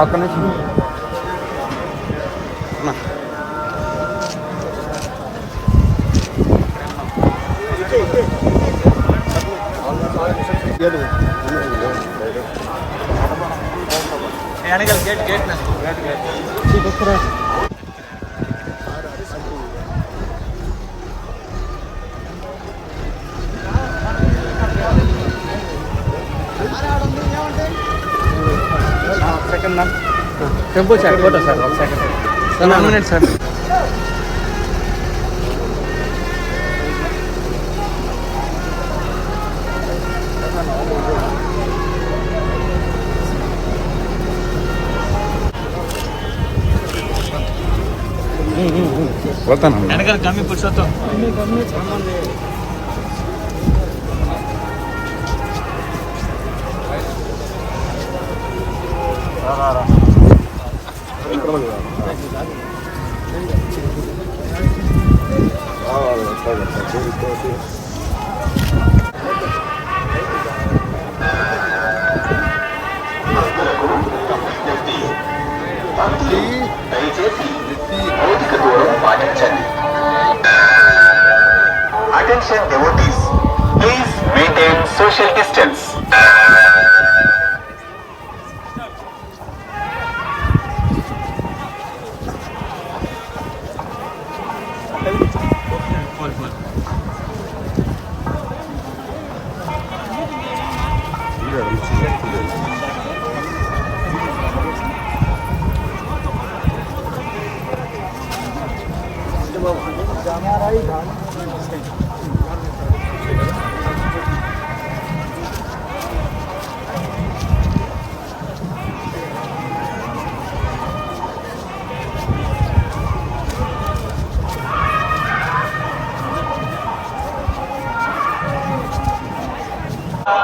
হাতখানে ছিল না। Gate gate না গেট গেট ঠিক আছে నా టెంపో సార్ ఫోటో సార్ ఒక second sir one minute sir. పోతాను వెనకాల గమ్మి Purushottam Attention devotees, please maintain ফল ফল জামারাই ধান